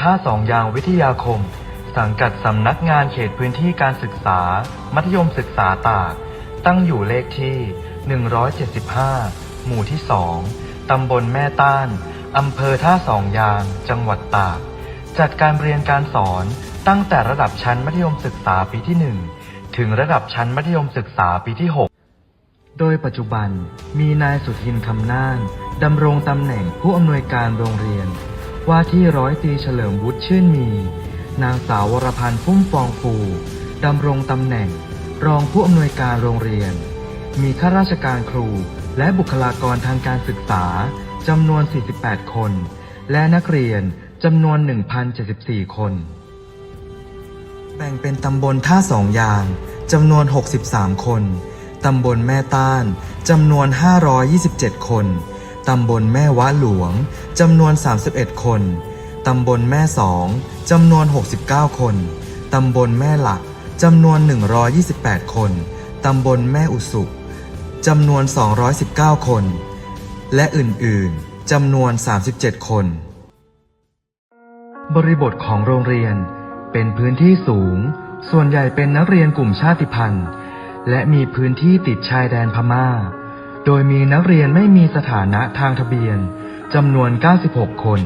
ท่าสองยางวิทยาคม สังกัดสำนักงานเขตพื้นที่การศึกษา มัธยมศึกษาตาก ตั้งอยู่เลขที่ 175 หมู่ที่ 2 ตำบลแม่ต้าน อำเภอท่าสองยาง จังหวัดตาก จัดการเรียนการสอนตั้งแต่ระดับชั้นมัธยมศึกษาปีที่ 1 ถึงระดับชั้นมัธยมศึกษาปีที่6โดยปัจจุบันมีนายสุทินคำน่านดำรงตำแหน่งผู้อำนวยการโรงเรียน ว่าที่ร้อยตีเฉลิมวุฒิชื่นมี นางสาววรพันธ์พุ่มฟองฟูดำรงตำแหน่ง รองผู้อำนวยการโรงเรียน มีข้าราชการครู และบุคลากรทางการศึกษาจำนวน 48 คน และนักเรียนจำนวน 1,074 คน แบ่งเป็นตำบลท่าสองยางจำนวน 63 คน ตำบลแม่ต้านจำนวน 527 คน ตำบลแม่วะหลวง จำนวน 31 คน ตำบลแม่สองจำนวน 69 คน ตำบลแม่หลัก จำนวน 128 คน ตำบลแม่อุสุจำนวน 219 คน และอื่น ๆ จำนวน 37 คน บริบทของโรงเรียนเป็นพื้นที่สูง ส่วนใหญ่เป็นนักเรียนกลุ่มชาติพันธุ์ และมีพื้นที่ติดชายแดนพม่า โดยมีนักเรียนไม่มีสถานะทางทะเบียนจำนวน 96 คน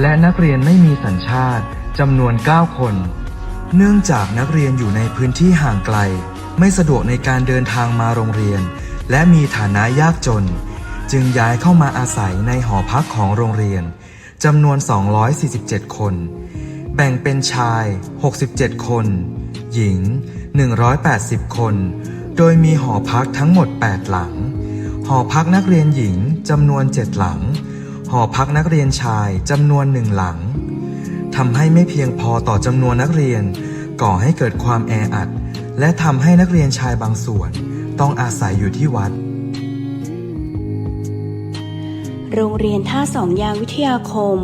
และนักเรียนไม่มีสัญชาติจำนวน 9 คน เนื่องจากนักเรียนอยู่ในพื้นที่ห่างไกล ไม่สะดวกในการเดินทางมาโรงเรียน และมีฐานะยากจน จึงย้ายเข้ามาอาศัยในหอพักของโรงเรียนจำนวน 247 คน แบ่งเป็นชาย 67 คน หญิง 180 คน โดยมีหอพักทั้งหมด 8 หลัง หอพักนักเรียนหญิงจำนวน7หลัง หอพักนักเรียนชายจำนวนหนึ่งหลังทำให้ไม่เพียงพอต่อจำนวนนักเรียน ก่อให้เกิดความแออัด และทำให้นักเรียนชายบางส่วน ต้องอาศัยอยู่ที่วัด โรงเรียนท่าสองยางวิทยาคม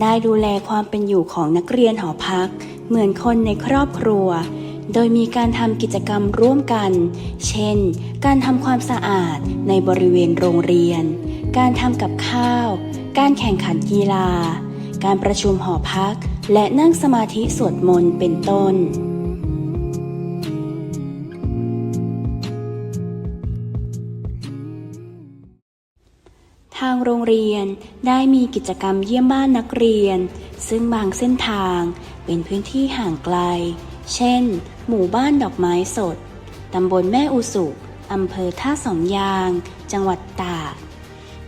ได้ดูแลความเป็นอยู่ของนักเรียนหอพัก เหมือนคนในครอบครัว โดยมีการทำกิจกรรมร่วมกัน เช่น การทำความสะอาดในบริเวณโรงเรียน การทำกับข้าว การแข่งขันกีฬา การประชุมหอพัก และนั่งสมาธิสวดมนต์เป็นต้นทางโรงเรียนได้มีกิจกรรมเยี่ยมบ้านนักเรียน ซึ่งบางเส้นทางเป็นพื้นที่ห่างไกล เช่น หมู่บ้านดอกไม้สด ตำบลแม่อุสุอำเภอท่าสองยาง จังหวัดตาก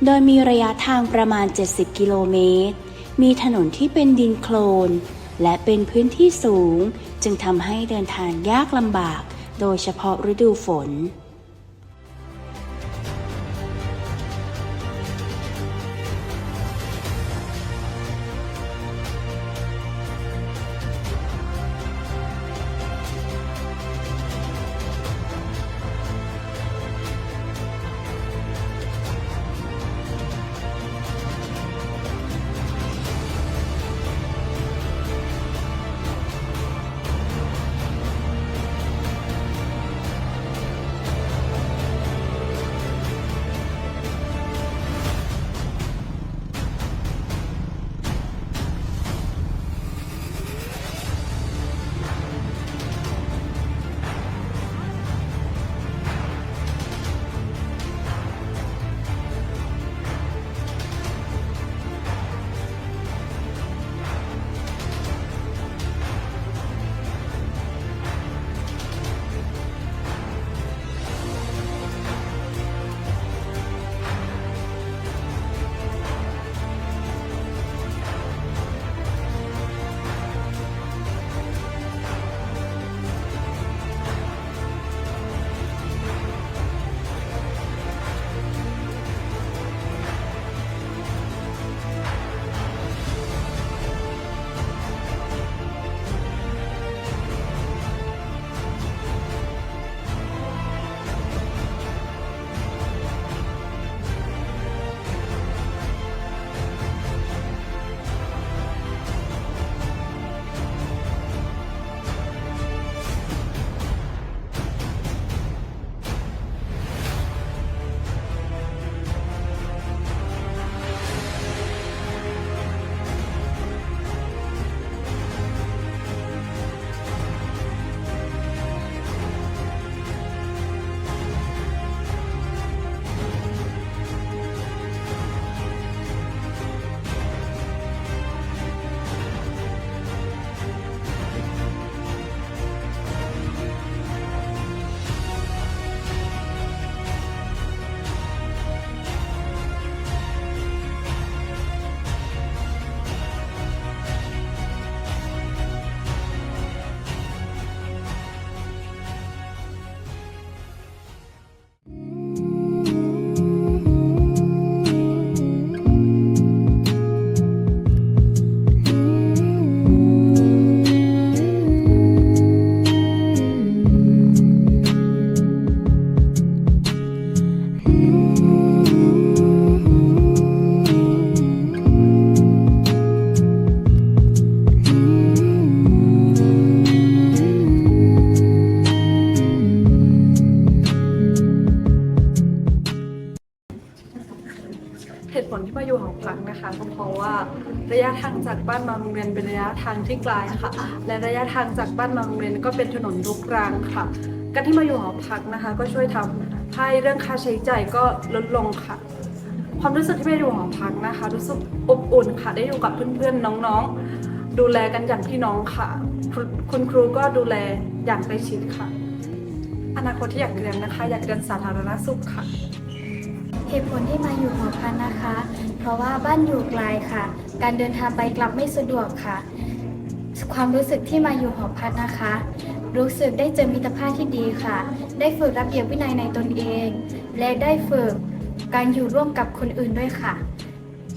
โดยมีระยะทางประมาณ 70 กิโลเมตร มีถนนที่เป็นดินโคลน และเป็นพื้นที่สูง จึงทำให้เดินทางยากลำบาก โดยเฉพาะฤดูฝน ทางจากบ้านมาโรงเรียนเป็นระยะทางที่ไกลค่ะ และระยะทางจากบ้านมาโรงเรียนก็เป็นถนนรุกรังค่ะ การที่มาอยู่หอพักนะคะ ก็ช่วยทำให้เรื่องค่าใช้จ่ายก็ลดลงค่ะ ความรู้สึกที่มาอยู่หอพักนะคะ รู้สึกอบอุ่นค่ะ ได้อยู่กับเพื่อนๆน้องๆ ดูแลกันอย่างพี่น้องค่ะ คุณคุณครูก็ดูแลอย่างใกล้ชิดค่ะ อนาคตที่อยากเรียนนะคะ อยากเรียนสาธารณสุขค่ะ เหตุผลที่มาอยู่หอพักนะคะ เพราะว่าบ้านอยู่ไกลค่ะ การเดินทางไปกลับไม่สะดวกค่ะ ความรู้สึกที่มาอยู่หอพักนะคะ รู้สึกได้เจอมิตรภาพที่ดีค่ะ ได้ฝึกระเบียบวินัยในตนเอง และได้ฝึกการอยู่ร่วมกับคนอื่นด้วยค่ะ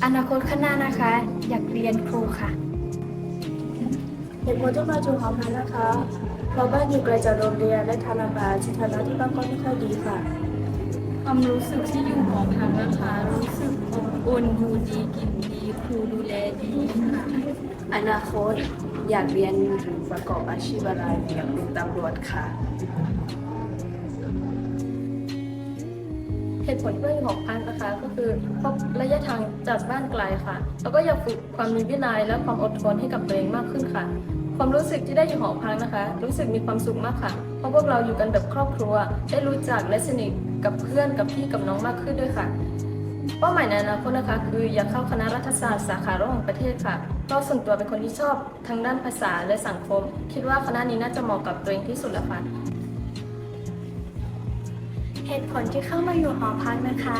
อนาคตข้างหน้านะคะ อยากเรียนครูค่ะเหตุผลที่มาจูหอพักนะคะ เพราะบ้านอยู่ไกลจากโรงเรียนและทางอาหารสถานะที่บ้านก็ไม่ค่อยดีค่ะ ความรู้สึกที่อยู่หอพักนะคะ รู้สึกอบอุ่นอยู่ดีกินดีครูดูแลดีค่ะอนาคตอยากเรียนหรือประกอบอาชีพอะไรอยากเป็นตำรวจค่ะเหตุผลที่าอยู่หอพักนะคะ ก็คือเพราะระยะทางจากบ้านไกลค่ะ แล้วก็อยากฝึกความมีวินัยและความอดทนให้กับตัวเองมากขึ้นค่ะ ความรู้สึกที่ได้อยู่หอพักนะคะ รู้สึกมีความสุขมากค่ะ เพราะพวกเราอยู่กันแบบครอบครัว ได้รู้จักและสนิทกับเพื่อนกับพี่กับน้องมากขึ้นด้วยค่ะ เป้าหมายในอนาคตนะคะ คืออยากเข้าคณะรัฐศาสตร์สาขาระหว่างประเทศค่ะเพราะส่วนตัวเป็นคนที่ชอบทั้งด้านภาษาและสังคม คิดว่าคณะนี้น่าจะเหมาะกับตัวเองที่สุดล้วค่ะเหตุผลที่เข้ามาอยู่หอพักนะคะ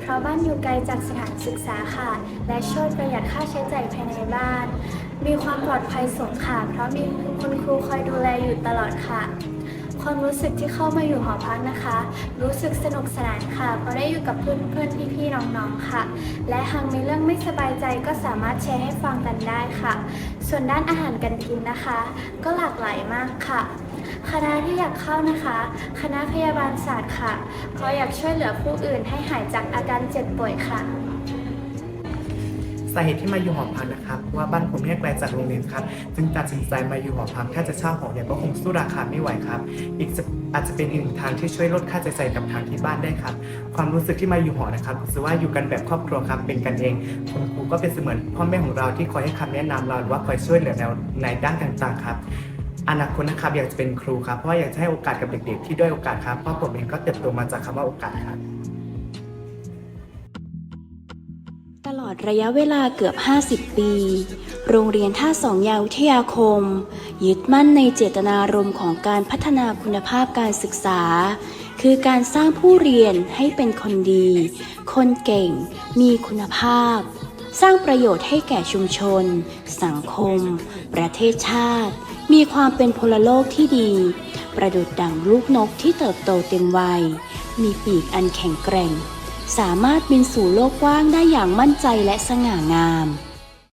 เพราะบ้านอยู่ไกลจากสถานศึกษาค่ะ และช่วยประหยัดค่าใช้จ่ายภายในบ้าน มีความปลอดภัยสูงค่ะ เพราะมีคุณครูคอยดูแลอยู่ตลอดค่ะ ความรู้สึกที่เข้ามาอยู่หอพักนะคะ รู้สึกสนุกสนานค่ะ เพราะได้อยู่กับเพื่อนเพื่อนๆพี่ๆน้องๆค่ะ และหากมีเรื่องไม่สบายใจก็สามารถแชร์ให้ฟังกันได้ค่ะ ส่วนด้านอาหารการกินนะคะ ก็หลากหลายมากค่ะ คณะที่อยากเข้านะคะ คณะพยาบาลศาสตร์ค่ะเพราะอยากช่วยเหลือผู้อื่นให้หายจากอาการเจ็บป่วยค่ะาเหตุที่มาอยู่หอพักนะครับเพราะว่าบ้านผมเนี่ยไกลจากโรงเรียนครับจึงตัดสินใจมาอยู่หอพักถ้าจะเช่าหอเนี่ยก็คงสู้ราคาไม่ไหวครับ อีกจะอาจจะเป็นอีกหนึ่งทางที่ช่วยลดค่าใช้จ่ายกับทางที่บ้านได้ครับ ความรู้สึกที่มาอยู่หอนะครับรู้สึกว่าอยู่กันแบบครอบครัวครับเป็นกันเองคุณครูก็เป็นเสมือนพ่อแม่ของเราที่คอยให้คำแนะนำเราหรือว่าคอยช่วยเหลือเราในด้านต่างๆครับอนาคตนะครับอยากจะเป็นครูครับเพราะอยากจะให้โอกาสกับเด็กๆ ที่ด้อยโอกาสครับเพราะผมเองก็เติบโตมาจากคำว่าโอกาสครับ ดระยะเวลาเกือบ 50 ปี โรงเรียนท่าสองยาวิทยาคม ยึดมั่นในเจตนารมณ์ของการพัฒนาคุณภาพการศึกษา คือการสร้างผู้เรียนให้เป็นคนดี คนเก่ง มีคุณภาพ สร้างประโยชน์ให้แก่ชุมชน สังคม ประเทศชาติ มีความเป็นพลโลกที่ดี ประดุดดั่งลูกนกที่เติบโตเต็มวัย มีปีกอันแข็งแกร่ง สามารถบินสู่โลกกว้างได้อย่างมั่นใจและสง่างาม